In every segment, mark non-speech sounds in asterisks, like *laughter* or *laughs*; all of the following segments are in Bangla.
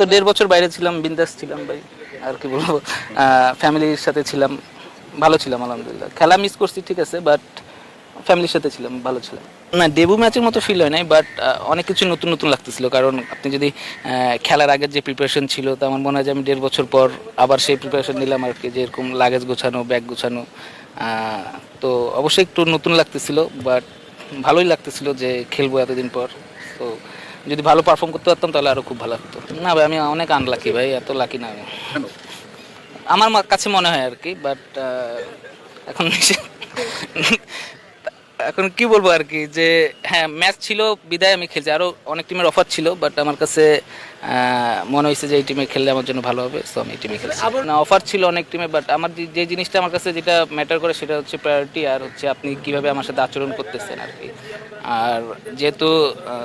তো দেড় বছর বাইরে ছিলাম, বিন্দাস ছিলাম ভাই। আর কি বলব? ফ্যামিলির সাথে ছিলাম, ভালো ছিলাম, আলহামদুলিল্লাহ। খেলা মিস করছি, ঠিক আছে বাট ফ্যামিলির সাথে ছিলাম, ভালো ছিলাম। না ডেবু ম্যাচের মতো ফিল হয় নাই বাট অনেক কিছু নতুন নতুন লাগতেছিল। কারণ আপনি যদি খেলার আগের যে প্রিপারেশন ছিল, তো আমার মনে হয় যে আমি দেড় বছর পর আবার সেই প্রিপারেশন নিলাম আর কি যে এরকম লাগেজ গোছানো ব্যাগ গোছানো। তো অবশ্যই একটু নতুন লাগতেছিল বাট ভালোই লাগতেছিল যে খেলব এতদিন পর। তো যদি ভালো পারফর্ম করতে পারতাম তাহলে আরও খুব ভালো লাগতো। না ভাই আমি অনেক আনলাকি ভাই এত লাকি না আমি। আমার কাছে মনে হয় আর কি বাট এখন *laughs* এখন কি বলব আর কি যে হ্যাঁ ম্যাচ ছিল বিদায় আমি খেলছি। আরও অনেক টিমের অফার ছিল বাট আমার কাছে মনে হয়েছে যে এই টিমে খেললে আমার জন্য ভালো হবে সো আমি এই টিমে খেলছি। না অফার ছিল অনেক টিমে বাট আমার যে- জিনিসটা আমার কাছে যেটা ম্যাটার করে সেটা হচ্ছে প্রায়োরিটি আর হচ্ছে আপনি কীভাবে আমার সাথে আচরণ করতেছেন আর কি। আর যেহেতু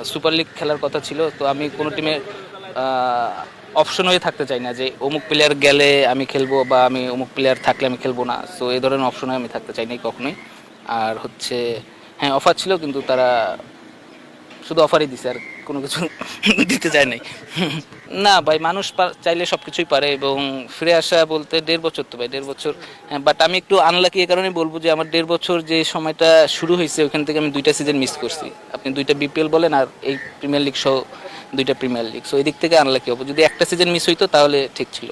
সুপার লিগ খেলার কথা ছিল তো আমি কোনো টিমে অপশন হয়ে থাকতে চাই না যে অমুক প্লেয়ার গেলে আমি খেলব বা আমি অমুক প্লেয়ার থাকলে আমি খেলব না। সো এই ধরনের অপশনে আমি থাকতে চাই না কখনোই। আর হচ্ছে হ্যাঁ অফার ছিল কিন্তু তারা শুধু অফারই দিছে আর কোনো কিছু *laughs* দিতে চায় নাই। না ভাই, মানুষ চাইলে সব কিছুই পারে এবং ফিরে আসা বলতে দেড় বছর তো ভাই, দেড় বছর। হ্যাঁ বাট আমি একটু আনলাকি এ কারণে বলব যে আমার দেড় বছর যে সময়টা শুরু হয়েছে, ওখান থেকে আমি দুইটা সিজন মিস করছি। আপনি দুইটা বিপিএল বলেন আর এই প্রিমিয়ার লিগ সহ দুইটা প্রিমিয়ার লিগ সো এই দিক থেকে আনলাকি হব। যদি একটা সিজন মিস হইতো তাহলে ঠিক ছিল।